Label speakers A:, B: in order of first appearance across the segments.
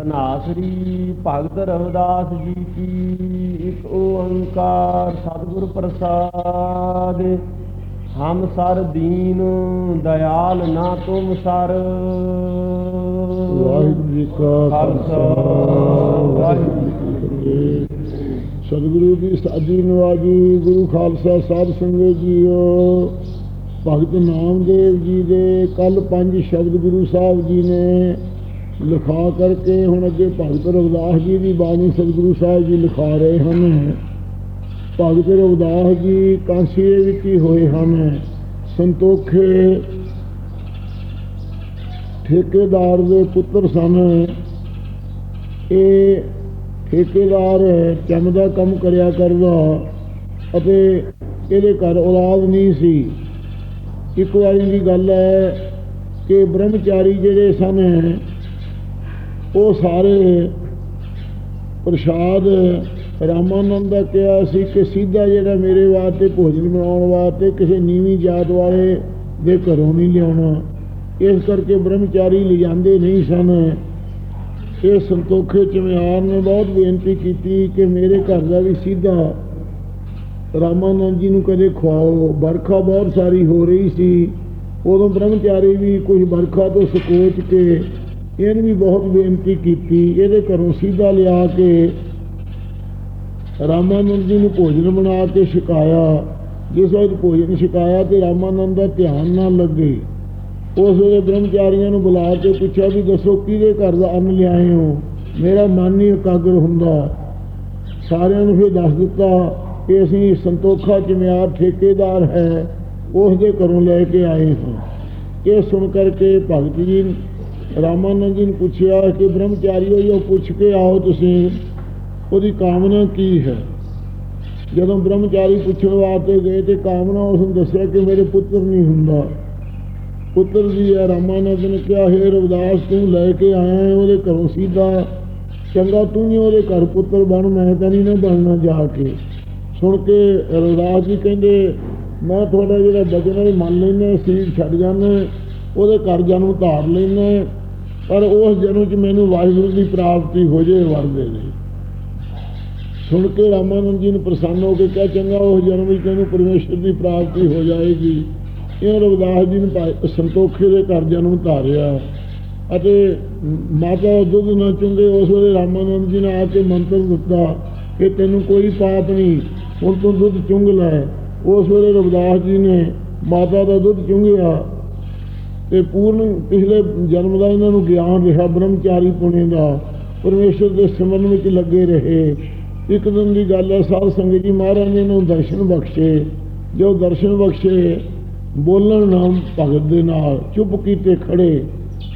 A: ਧਨਾਸਰੀ ਭਗਤ ਰਵਿਦਾਸ ਜੀ ਕੀ ਇੱਕ ਓੰਕਾਰ ਸਤਿਗੁਰ ਪ੍ਰਸਾਦ। ਹਮ ਸਰ ਦੀਨ ਦਇਆਲ ਨਾ ਤੁਮ ਸਰ।
B: ਵਾਹਿਗੁਰੂ ਜੀ ਕਾ ਖਾਲਸਾ, ਵਾਹਿਗੁਰੂ ਜੀ ਸਤਿਗੁਰੂ ਦੀ ਸਾਜੀ ਨਵਾਜੀ, ਗੁਰੂ ਖਾਲਸਾ ਸਾਹਿਬ ਸੰਗਤ ਜੀਓ। ਭਗਤ ਨਾਮਦੇਵ ਜੀ ਦੇ ਕੱਲ ਪੰਜ ਸ਼ਬਦ ਗੁਰੂ ਸਾਹਿਬ ਜੀ ਨੇ ਲਿਖਾ ਕਰਕੇ ਹੁਣ ਅੱਗੇ ਭਗਤ ਰਵਿਦਾਸ ਜੀ ਦੀ ਬਾਣੀ ਸਤਿਗੁਰੂ ਸਾਹਿਬ ਜੀ ਲਿਖਾ ਰਹੇ ਹਨ। ਭਗਤ ਰਵਿਦਾਸ ਜੀ ਕਾਂਸੀ ਦੇ ਵਿੱਚ ਹੀ ਹੋਏ ਹਨ। ਸੰਤੋਖੇ ਠੇਕੇਦਾਰ ਦੇ ਪੁੱਤਰ ਸਨ। ਇਹ ਠੇਕੇਦਾਰ ਚੰਮ ਦਾ ਕੰਮ ਕਰਿਆ ਕਰਦਾ ਅਤੇ ਇਹਦੇ ਘਰ ਔਲਾਦ ਨਹੀਂ ਸੀ। ਇੱਕ ਵਾਰੀ ਦੀ ਗੱਲ ਹੈ ਕਿ ਬ੍ਰਹਮਚਾਰੀ ਜਿਹੜੇ ਸਨ ਉਹ ਸਾਰੇ ਪ੍ਰਸ਼ਾਦ ਰਾਮਾਨੰਦ ਦਾ ਕਿਹਾ ਸੀ ਕਿ ਸਿੱਧਾ ਜਿਹੜਾ ਮੇਰੇ ਵਾਸਤੇ ਭੋਜਨ ਬਣਾਉਣ ਵਾਸਤੇ ਕਿਸੇ ਨੀਵੀਂ ਜਾਤ ਵਾਲੇ ਦੇ ਘਰੋਂ ਨਹੀਂ ਲਿਆਉਣਾ। ਇਸ ਕਰਕੇ ਬ੍ਰਹਮਚਾਰੀ ਲਿਜਾਂਦੇ ਨਹੀਂ ਸਨ। ਇਹ ਸੰਤੋਖੇ ਚਮਿਆਰ ਨੇ ਬਹੁਤ ਬੇਨਤੀ ਕੀਤੀ ਕਿ ਮੇਰੇ ਘਰ ਦਾ ਵੀ ਸਿੱਧਾ ਰਾਮਾਨੰਦ ਜੀ ਨੂੰ ਕਦੇ ਖਵਾਓ। ਬਰਖਾ ਬਹੁਤ ਸਾਰੀ ਹੋ ਰਹੀ ਸੀ। ਉਦੋਂ ਬ੍ਰਹਮਚਾਰੀ ਵੀ ਕੁਝ ਬਰਖਾ ਤੋਂ ਸਕੋਚ ਕੇ ਇਹਨੇ ਵੀ ਬਹੁਤ ਬੇਨਤੀ ਕੀਤੀ, ਇਹਦੇ ਘਰੋਂ ਸਿੱਧਾ ਲਿਆ ਕੇ ਰਾਮਾਨੰਦ ਜੀ ਨੂੰ ਭੋਜਨ ਬਣਾ ਕੇ ਛਕਾਇਆ। ਜਿਸ ਵੇਲੇ ਭੋਜਨ ਛਕਾਇਆ ਤੇ ਰਾਮਾਨੰਦ ਦਾ ਧਿਆਨ ਨਾ ਲੱਗੇ। ਉਸ ਵੇਲੇ ਬ੍ਰਹਮਚਾਰੀਆਂ ਨੂੰ ਬੁਲਾ ਕੇ ਪੁੱਛਿਆ ਵੀ ਦੱਸੋ ਕਿਹਦੇ ਘਰ ਦਾ ਅੰਨ ਲਿਆਏ ਹੋ? ਮੇਰਾ ਮਨ ਨਹੀਂ ਇਕਾਗਰ ਹੁੰਦਾ। ਸਾਰਿਆਂ ਨੂੰ ਫਿਰ ਦੱਸ ਦਿੱਤਾ ਕਿ ਅਸੀਂ ਸੰਤੋਖਾ ਚਮਿਆਰ ਠੇਕੇਦਾਰ ਹੈ, ਉਸ ਦੇ ਘਰੋਂ ਲੈ ਕੇ ਆਏ ਹਾਂ। ਇਹ ਸੁਣ ਕਰਕੇ ਭਗਤ ਜੀ ਰਾਮਾਨੰਦ ਜੀ ਨੇ ਪੁੱਛਿਆ ਕਿ ਬ੍ਰਹਮਚਾਰੀ ਬ੍ਰਹਮਚਾਰੀਓ ਉਹ ਪੁੱਛ ਕੇ ਆਓ ਤੁਸੀਂ, ਉਹਦੀ ਕਾਮਨਾ ਕੀ ਹੈ? ਜਦੋਂ ਬ੍ਰਹਮਚਾਰੀ ਪੁੱਛਣ ਵਾਸਤੇ ਗਏ ਤੇ ਕਾਮਨਾ ਉਸ ਨੂੰ ਦੱਸਿਆ ਕਿ ਮੇਰੇ ਪੁੱਤਰ ਨਹੀਂ ਹੁੰਦਾ। ਪੁੱਤਰ ਜੀ ਹੈ ਰਾਮਾਨੰਦ ਨੇ ਕਿਹਾ, ਹੈ ਰਵਿਦਾਸ, ਤੂੰ ਲੈ ਕੇ ਆਇਆ ਉਹਦੇ ਘਰੋਂ ਸਿੱਧਾ। ਚੰਗਾ, ਤੂੰ ਹੀ ਉਹਦੇ ਘਰ ਪੁੱਤਰ ਬਣ, ਮੈਂ ਤਾਂ ਨਹੀਂ ਨਾ ਬਣਨਾ ਜਾ ਕੇ। ਸੁਣ ਕੇ ਰਵਿਦਾਸ ਜੀ ਕਹਿੰਦੇ, ਮੈਂ ਤੁਹਾਡਾ ਜਿਹੜਾ ਬਚਨ ਹੈ ਮੰਨ ਲੈਣਾ ਸੀਟ ਛੱਡ ਜਾਣਾ ਉਹਦੇ ਘਰ ਜਨਮ ਧਾਰ ਲੈਣਾ ਪਰ ਉਸ ਜਨਮ 'ਚ ਮੈਨੂੰ ਵਾਹਿਗੁਰੂ ਦੀ ਪ੍ਰਾਪਤੀ ਹੋ ਜੇ ਵਰਦੇ ਨੇ। ਸੁਣ ਕੇ ਰਾਮਾਨੰਦ ਜੀ ਨੂੰ ਪ੍ਰਸੰਨ ਹੋ ਕੇ ਕਿਹਾ, ਚੰਗਾ ਉਸ ਜਨਮ ਵਿੱਚ ਤੈਨੂੰ ਪਰਮੇਸ਼ਰ ਦੀ ਪ੍ਰਾਪਤੀ ਹੋ ਜਾਏਗੀ। ਇਹ ਰਵਿਦਾਸ ਜੀ ਨੇ ਭਾਈ ਸੰਤੋਖੇ ਦੇ ਘਰ ਜਨਮ ਧਾਰਿਆ ਅਤੇ ਮਾਤਾ ਦਾ ਦੁੱਧ ਨਾ ਚੁੰਗੇ ਉਸ ਵੇਲੇ ਰਾਮਾਨੰਦ ਜੀ ਨੇ ਆ ਕੇ ਮੰਤਰ ਦਿੱਤਾ ਕਿ ਤੈਨੂੰ ਕੋਈ ਪਾਪ ਨਹੀਂ, ਹੁਣ ਤੂੰ ਦੁੱਧ ਚੁੰਗ ਲੈ। ਉਸ ਵੇਲੇ ਰਵਿਦਾਸ ਜੀ ਨੇ ਮਾਤਾ ਦਾ ਦੁੱਧ ਚੁੰਗਿਆ। ਤੇ ਪੂਰਨ ਪਿਛਲੇ ਜਨਮ ਦਾ ਇਹਨਾਂ ਨੂੰ ਗਿਆਨ ਰਿਹਾ, ਬ੍ਰਹਮਚਾਰੀ ਪੁਣੇ ਦਾ। ਪਰਮੇਸ਼ਰ ਦੇ ਸਿਮਰਨ ਵਿੱਚ ਲੱਗੇ ਰਹੇ। ਇੱਕ ਦਿਨ ਦੀ ਗੱਲ ਹੈ, ਸਾਧ ਸੰਗਤ ਜੀ ਮਹਾਰਾਜ ਨੇ ਨੂੰ ਦਰਸ਼ਨ ਬਖਸ਼ੇ। ਜੋ ਦਰਸ਼ਨ ਬਖਸ਼ੇ, ਬੋਲਣ ਨਾਮ ਭਗਤ ਦੇ ਨਾਲ, ਚੁੱਪ ਕੀਤੇ ਖੜੇ।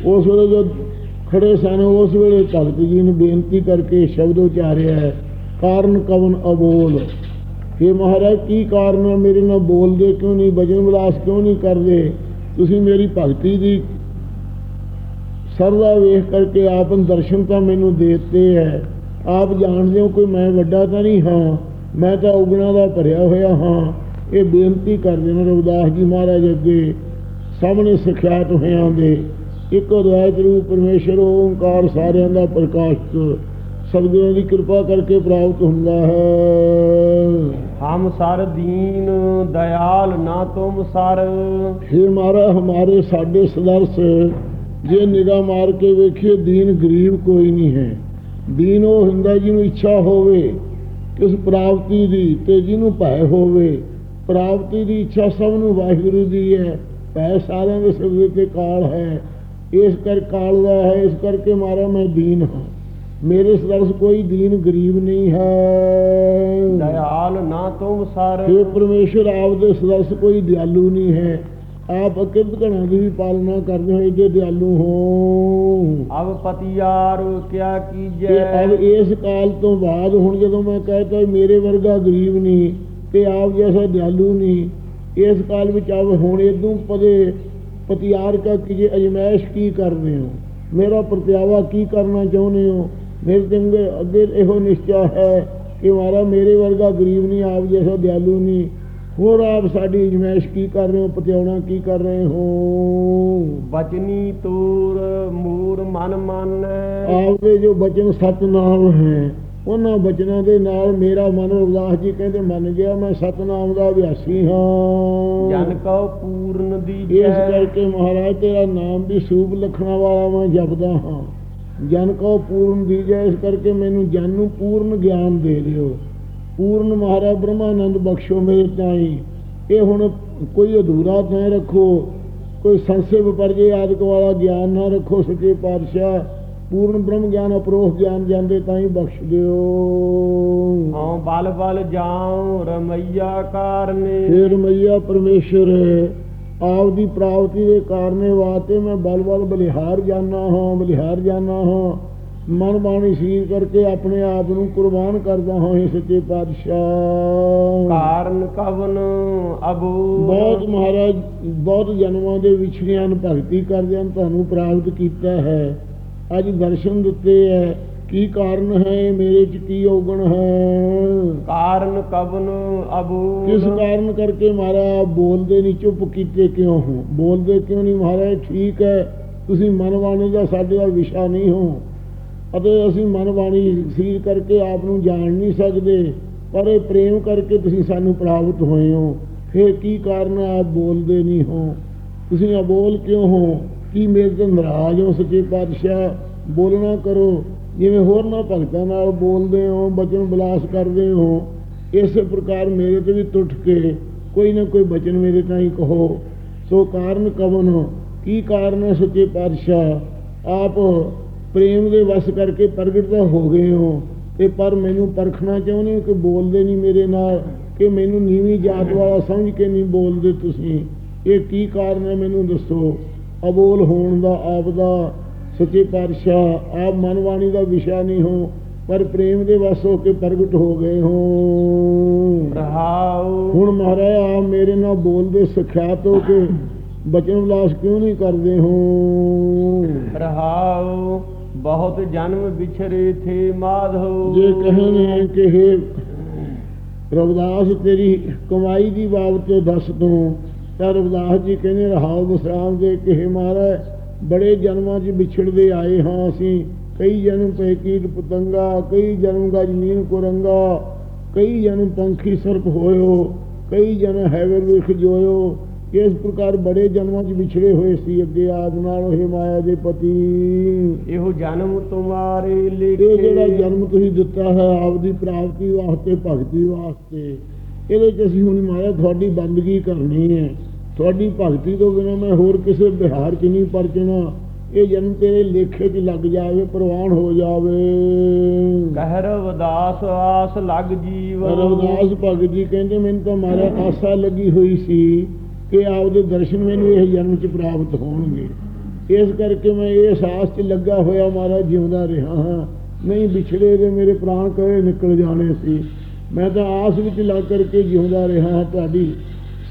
B: ਉਸ ਵੇਲੇ ਜੋ ਖੜੇ ਸਨ, ਉਸ ਵੇਲੇ ਭਗਤ ਜੀ ਨੇ ਬੇਨਤੀ ਕਰਕੇ ਸ਼ਬਦ ਉਚਾਰਿਆ ਹੈ, ਕਾਰਨ ਕਵਨ ਅਬੋਲ। ਇਹ ਮਹਾਰਾਜ, ਕੀ ਕਾਰਨ ਹੈ ਮੇਰੇ ਨਾਲ ਬੋਲਦੇ? ਕਿਉਂ ਨਹੀਂ? ਬਜਨ ਵਿਲਾਸ ਕਿਉਂ ਨਹੀਂ ਕਰਦੇ? ਤੁਸੀਂ ਮੇਰੀ ਭਗਤੀ ਦੀ ਸਰਦਾ ਵੇਖ ਕਰਕੇ ਆਪ ਦਰਸ਼ਨ ਤਾਂ ਮੈਨੂੰ ਦੇ ਦਿੱਤੇ ਹੈ। ਆਪ ਜਾਣਦੇ ਹੋ ਕੋਈ ਮੈਂ ਵੱਡਾ ਤਾਂ ਨਹੀਂ ਹਾਂ, ਮੈਂ ਤਾਂ ਉਗਣਾ ਦਾ ਭਰਿਆ ਹੋਇਆ ਹਾਂ। ਇਹ ਬੇਨਤੀ ਕਰਦੇ ਨੇ ਰਵਿਦਾਸ ਜੀ ਮਹਾਰਾਜ ਅੱਗੇ, ਸਾਹਮਣੇ ਸਿਖਿਆਤ ਹੋਇਆਂ ਦੇ। ਇੱਕ ਦਵਾਇਤ ਰੂਪ ਪਰਮੇਸ਼ਰ, ਓੰਕਾਰ ਸਾਰਿਆਂ ਦਾ ਪ੍ਰਕਾਸ਼ ਸਤਿਗੁਰਾਂ ਦੀ ਕਿਰਪਾ ਕਰਕੇ ਪ੍ਰਾਪਤ ਹੁੰਦਾ ਹੈ।
A: ਹਮ ਸਰ ਦੀਨ ਦਇਆਲ ਨਾ ਤੁਮ ਸਰ।
B: हे ਮਾਰਾ ਹਮਾਰੇ ਸਾਡੇ ਸਦਰਸ ਜੇ ਨਿਗਾਹ ਮਾਰ ਕੇ ਵੇਖੀਏ ਦੀਨ ਗਰੀਬ ਕੋਈ ਨਹੀਂ ਹੈ। ਦੀਨ ਉਹ ਹੁੰਦਾ ਜਿਹਨੂੰ ਇੱਛਾ ਹੋਵੇ ਕਿਸ ਪ੍ਰਾਪਤੀ ਦੀ ਤੇ ਜਿਹਨੂੰ ਭੈ ਹੋਵੇ। ਪ੍ਰਾਪਤੀ ਦੀ ਇੱਛਾ ਸਭ ਨੂੰ ਵਾਹਿਗੁਰੂ ਦੀ ਹੈ। ਭੈ ਸਾਰਿਆਂ ਦੇ ਸਿਰ ਤੇ ਕਾਲ ਹੈ। ਇਸ ਕਰ ਕਾਲ ਦਾ ਹੈ ਇਸ ਕਰਕੇ ਮਾਰਾ ਮੈਂ ਦੀਨ ਹਾਂ। ਮੇਰੇ ਸਦਰਸ ਕੋਈ ਦੀਨ ਗਰੀਬ ਨਹੀਂ ਹੈ।
A: ਦਇਆਲ ਨਾ ਤੁਮ ਸਰ
B: हे ਪਰਮੇਸ਼ਰ ਆਪ ਦੇ ਸਦਰਸ ਕੋਈ ਦਿਆਲੂ ਨਹੀਂ ਹੈ। ਆਪ ਅਕਿਰਤ ਘਣਾ ਦੀ ਵੀ ਪਾਲਣਾ ਕਰਦੇ ਹੋ ਜੇ ਦਿਆਲੂ ਹੋ।
A: ਅਬ ਪਤਿਆਰ ਕਿਆ ਕੀਜੈ?
B: ਅਬ ਇਸ ਕਾਲ ਤੋਂ ਬਾਅਦ ਹੁਣ ਜਦੋਂ ਮੈਂ ਕਹਤਾ ਮੇਰੇ ਵਰਗਾ ਗਰੀਬ ਨਹੀਂ ਤੇ ਆਪ ਜੈਸਾ ਦਿਆਲੂ ਨਹੀਂ ਇਸ ਕਾਲ ਵਿੱਚ ਆਪ ਹੁਣ ਇਦੋਂ ਪਦੇ ਪਤਿਆਰ ਕਾ ਕੀਜੇ ਅਜਮੈਸ਼ ਕੀ ਕਰਦੇ ਹੋ? ਮੇਰਾ ਪ੍ਰਤਿਆਵਾ ਕੀ ਕਰਨਾ ਚਾਹੁੰਦੇ ਹੋ? ਮੇਰੇ ਤੇ ਅੱਗੇ- ਇਹੋ ਨਿਸ਼ਚਾ ਹੈ ਕਿ ਮਾਰਾ ਮੇਰੇ ਵਰਗਾ ਗਰੀਬ ਨਹੀਂ ਆਪ ਜੈਸਾ ਦਿਆਲੂ ਨਹੀਂ ਹੋਰ ਆਪ ਸਾਡੀ ਅਜਮਾਇਸ਼ ਕੀ ਕਰ ਰਹੇ ਹੋ ਪਤਿਆਉਣਾ ਕੀ ਕਰ ਰਹੇ ਹੋ?
A: ਬਚਨੀ ਤੂਰ ਮੂਰ ਮਨ ਮਾਨੈ।
B: ਆਪਦੇ ਜੋ ਬਚਨ ਸਤਨਾਮ ਹੈ ਉਹਨਾਂ ਬਚਨਾਂ ਦੇ ਨਾਲ ਮੇਰਾ ਮਨ ਉਦਾਸ ਜੀ ਕਹਿੰਦੇ ਮੰਨ ਗਿਆ ਮੈਂ ਸਤਨਾਮ ਦਾ ਅਭਿਆਸੀ ਹਾਂ।
A: ਜਨ ਕਉ ਪੂਰਨ
B: ਇਸ
A: ਦੀਜੈ
B: ਕਰਕੇ ਮਹਾਰਾਜ ਤੇਰਾ ਨਾਮ ਵੀ ਸੂਪ ਲਖਣਾ ਵਾਲਾ ਮੈਂ ਜਪਦਾ ਹਾਂ। ਜਨ ਕੋ ਪੂਰਨ ਦੀਜੈ ਇਸ ਕਰਕੇ ਮੈਨੂੰ ਜਨ ਨੂੰ ਪੂਰਨ ਗਿਆਨ ਦੇ ਦਿਓ। ਪੂਰਨ ਮਹਾਰਾਜ ਬ੍ਰਹਮਾਨੰਦ ਬਖਸ਼ੋ ਮੇਰੇ ਤਾਈ। ਇਹ ਹੁਣ ਕੋਈ ਅਧੂਰਾ ਨਾ ਰੱਖੋ। ਕੋਈ ਸੰਸੇ ਵਿਪਰਜੇ ਆਦਿਕ ਵਾਲਾ ਗਿਆਨ ਨਾ ਰੱਖੋ ਸੱਚੇ ਪਾਤਸ਼ਾਹ। ਪੂਰਨ ਬ੍ਰਹਮ ਗਿਆਨ ਅਪਰੋਖ ਗਿਆਨ ਜਾਂਦੇ ਤਾਂ ਹੀ ਬਖਸ਼ ਦਿਓ।
A: ਹਉ ਬਲ ਬਲ ਜਾਉ ਰਮਈਆ ਕਾਰਨੇ।
B: ਫੇਰ ਮਈਆ ਪਰਮੇਸ਼ਰ ਆਪ ਦੀ ਪ੍ਰਾਪਤੀ ਦੇ ਕਾਰਨੇ ਵਾਸਤੇ ਮੈਂ ਬਲ ਬਲ ਬਲਿਹਾਰ ਜਾਣਾ ਹਾਂ ਬਲਿਹਾਰ ਜਾਣਾ ਹਾਂ। ਮਨ ਬਾਣੀ ਸਰੀਰ ਕਰਕੇ ਆਪਣੇ ਆਪ ਨੂੰ ਕੁਰਬਾਨ ਕਰਦਾ ਹਾਂ ਇਹ ਸੱਚੇ ਪਾਤਸ਼ਾਹ।
A: ਕਾਰਨ ਕਵਨ ਅਬੂ?
B: ਬਹੁਤ ਮਹਾਰਾਜ ਬਹੁਤ ਜਨਮਾਂ ਦੇ ਵਿਛੜਿਆਂ ਨੂੰ ਭਗਤੀ ਕਰਦਿਆਂ ਤੁਹਾਨੂੰ ਪ੍ਰਾਪਤ ਕੀਤਾ ਹੈ। ਅੱਜ ਦਰਸ਼ਨ ਦਿੱਤੇ ਹੈ। ਕੀ ਕਾਰਨ ਹੈ ਮੇਰੇ ਚ ਕੀ ਔਗਣ ਹੈ?
A: ਕਾਰਨ ਕਵਨ ਅਬੂ
B: ਕਿਸ ਕਾਰਨ ਕਰਕੇ ਮਹਾਰਾਜ ਬੋਲਦੇ ਨਹੀਂ ਚੁੱਪ ਕੀਤੇ ਕਿਉਂ ਹੋ? ਬੋਲਦੇ ਕਿਉਂ ਨਹੀਂ ਮਹਾਰਾਜ? ਠੀਕ ਹੈ ਤੁਸੀਂ ਮਨ ਬਾਣੀ ਦਾ ਸਾਡੇ ਦਾ ਵਿਸ਼ਾ ਨਹੀਂ ਹੋ। ਅਤੇ ਅਸੀਂ ਮਨ ਬਾਣੀ ਸਰੀਰ ਕਰਕੇ ਆਪ ਨੂੰ ਜਾਣ ਨਹੀਂ ਸਕਦੇ ਪਰ ਇਹ ਪ੍ਰੇਮ ਕਰਕੇ ਤੁਸੀਂ ਸਾਨੂੰ ਪ੍ਰਾਪਤ ਹੋਏ ਹੋ। ਫਿਰ ਕੀ ਕਾਰਨ ਆਪ ਬੋਲਦੇ ਨਹੀਂ ਹੋ। ਤੁਸੀਂ ਅਬੋਲ ਕਿਉਂ ਹੋ? ਕੀ ਮੇਰੇ ਤੋਂ ਨਾਰਾਜ਼ ਹੋ ਸੱਚੇ ਪਾਤਸ਼ਾਹ? ਬੋਲਣਾ ਕਰੋ। ਜਿਵੇਂ ਹੋਰ ਨਾ ਭਗਤਾਂ ਨਾਲ ਬੋਲਦੇ ਹੋ, ਬਚਨ ਬਲਾਸ ਕਰਦੇ ਹੋ, ਇਸੇ ਪ੍ਰਕਾਰ ਮੇਰੇ ਤੇ ਵੀ ਟੁੱਟ ਕੇ ਕੋਈ ਨਾ ਕੋਈ ਬਚਨ ਮੇਰੇ ਤਾਈਂ ਕਹੋ। ਸੋ ਕਾਰਨ ਕਵਨ, ਕੀ ਕਾਰਨ ਹੈ ਸੱਚੇ ਪਾਤਸ਼ਾਹ? ਆਪ ਪ੍ਰੇਮ ਦੇ ਵਸ ਕਰਕੇ ਪ੍ਰਗਟ ਤਾਂ ਹੋ ਗਏ ਹੋ, ਤੇ ਪਰ ਮੈਨੂੰ ਪਰਖਣਾ ਚਾਹੁੰਦੇ ਹੋ ਕਿ ਬੋਲਦੇ ਨਹੀਂ ਮੇਰੇ ਨਾਲ, ਕਿ ਮੈਨੂੰ ਨੀਵੀਂ ਜਾਤ ਵਾਲਾ ਸਮਝ ਕੇ ਨਹੀਂ ਬੋਲਦੇ ਤੁਸੀਂ? ਇਹ ਕੀ ਕਾਰਨ ਹੈ ਮੈਨੂੰ ਦੱਸੋ? ਅਬੋਲ ਹੋਣ ਦਾ ਆਪ ਦਾ ਸੱਚੇ ਪਾਤਸ਼ਾਹ ਆਪ ਮਨਵਾਣੀ ਦਾ ਵਿਸ਼ਾ ਨਹੀਂ ਹੋ ਪਰ ਪ੍ਰੇਮ ਦੇ ਵਸ ਹੋ ਕੇ ਪ੍ਰਗਟ ਹੋ ਗਏ ਹੋ।
A: ਰਹਾਉ।
B: ਹੁਣ ਮਹਾਰਾਜ ਆਪ ਮੇਰੇ ਨਾਲ ਬੋਲਦੇ ਸਖਿਆਤ ਹੋ ਕੇ ਬਚਨ ਵਿਲਾਸ ਕਿਉਂ ਨਹੀਂ ਕਰਦੇ ਹੋ?
A: ਰਹਾਉ। ਬਹੁਤ ਜਨਮ ਵਿਛਰੇ ਥੇ ਮਾਧੋ।
B: ਜੇ ਕਹਿਣ ਕਿ हे ਰਵਿਦਾਸ ਤੇਰੀ ਕਮਾਈ ਦੀ ਬਾਬਤ ਦੱਸ ਤੂੰ ਤਾਂ ਰਵਿਦਾਸ ਜੀ ਕਹਿੰਦੇ ਰਹਾਉ ਵਿਸਰਾਮ ਦੇ ਕਿ हे ਮਹਾਰਾਜ ਬੜੇ ਜਨਮਾਂ 'ਚ ਵਿਛੜਦੇ ਆਏ ਹਾਂ ਅਸੀਂ। ਕਈ ਜਨਮ ਕੀਟ ਪਤੰਗਾ ਕਈ ਜਨਮ ਗਜ ਨੀਨ ਕੁਰੰਗਾ ਕਈ ਜਨਮ ਪੰਖੀ ਸਰਪ ਹੋਇਓ ਕਈ ਜਨ ਹੈਵਰ ਵਿਖ ਜੋਇਓ। ਇਸ ਪ੍ਰਕਾਰ ਬੜੇ ਜਨਮਾਂ 'ਚ ਵਿਛੜੇ ਹੋਏ ਸੀ ਅੱਗੇ ਆਪ ਨਾਲ ਇਹ ਮਾਇਆ ਦੇ ਪਤੀ।
A: ਇਹੋ ਜਨਮ ਤੁਮਾਰੇ
B: ਇਹ ਜਿਹੜਾ
A: ਲੇਖੇ
B: ਜਨਮ ਤੁਸੀਂ ਦਿੱਤਾ ਹੈ ਆਪ ਦੀ ਪ੍ਰਾਪਤੀ ਵਾਸਤੇ ਭਗਤੀ ਵਾਸਤੇ ਇਹਦੇ 'ਚ ਅਸੀਂ ਹੁਣ ਮਾਇਆ ਤੁਹਾਡੀ ਬੰਦਗੀ ਕਰਨੀ ਹੈ। ਤੁਹਾਡੀ ਭਗਤੀ ਤੋਂ ਬਿਨਾਂ ਮੈਂ ਹੋਰ ਕਿਸੇ ਬਿਹਾਰ 'ਚ ਨਹੀਂ ਪਰਚਣਾ ਇਹ ਜਨਮ ਤੇਰੇ ਲੇਖੇ 'ਚ ਲੱਗ ਜਾਵੇ ਪ੍ਰਵਾਨ ਹੋ ਜਾਵੇ।
A: ਕਹਿਰ ਉਦਾਸ ਆਸ ਲਗ ਜੀਵ
B: ਰਵਿਦਾਸ ਭਗਤ ਜੀ ਕਹਿੰਦੇ ਮੈਨੂੰ ਤਾਂ ਮਾਰਾ ਆਸਾ ਲੱਗੀ ਹੋਈ ਸੀ ਕਿ ਆਪਦੇ ਦਰਸ਼ਨ ਮੈਨੂੰ ਇਹ ਜਨਮ 'ਚ ਪ੍ਰਾਪਤ ਹੋਣਗੇ। ਇਸ ਕਰਕੇ ਮੈਂ ਇਸ ਆਸ 'ਚ ਲੱਗਾ ਹੋਇਆ ਮਾਰਾ ਜਿਉਂਦਾ ਰਿਹਾ ਹਾਂ। ਨਹੀਂ ਵਿਛੜੇ ਦੇ ਮੇਰੇ ਪ੍ਰਾਣ ਕਰੇ ਨਿਕਲ ਜਾਣੇ ਸੀ। ਮੈਂ ਤਾਂ ਆਸ ਵਿੱਚ ਲੱਗ ਕਰਕੇ ਜਿਉਂਦਾ ਰਿਹਾ ਹਾਂ ਤੁਹਾਡੀ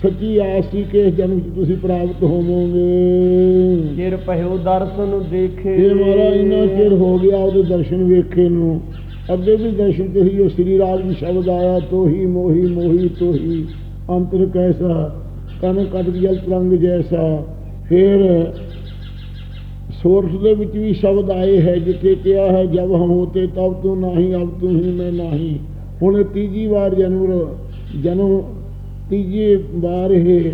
B: ਸੱਚੀ ਆਸ ਸੀ ਕਿ ਜਨਮ 'ਚ ਤੁਸੀਂ ਪ੍ਰਾਪਤ ਹੋਵੋਗੇ।
A: ਚਿਰ ਪਹਿਓ ਦਰਸ਼ਨ ਦੇਖੇ।
B: ਇਹ ਮਾਰਾ ਇੰਨਾ ਚਿਰ ਹੋ ਗਿਆ ਉਹਦੇ ਦਰਸ਼ਨ ਵੇਖੇ ਨੂੰ। ਅੱਗੇ ਵੀ ਦਰਸ਼ਨ ਤੇ ਹੀ ਉਹ ਸ੍ਰੀ ਰਾਜ ਜੀ ਸ਼ਬਦ ਆਇਆ ਤੋਹੀ ਮੋਹੀ ਮੋਹੀ ਤੋਹੀ ਅੰਤਰ ਕੈਸਾ ਕਨ ਕਟ ਜਲ ਤਰੰਗ ਜੈਸਾ। ਫਿਰ ਸੋਰਸ ਦੇ ਵਿੱਚ ਵੀ ਸ਼ਬਦ ਆਏ ਹੈ ਜਿੱਥੇ ਕਿਹਾ ਹੈ ਜਬ ਹਮ ਹੋਤੇ ਤਬ ਤੂੰ ਨਹੀਂ ਅਬ ਤੂੰ ਹੀ ਮੈਂ ਨਹੀਂ। ਹੁਣ ਤੀਜੀ ਵਾਰ ਜਨਮ ਜਨਮ ਤੀਜੀ ਵਾਰ ਇਹ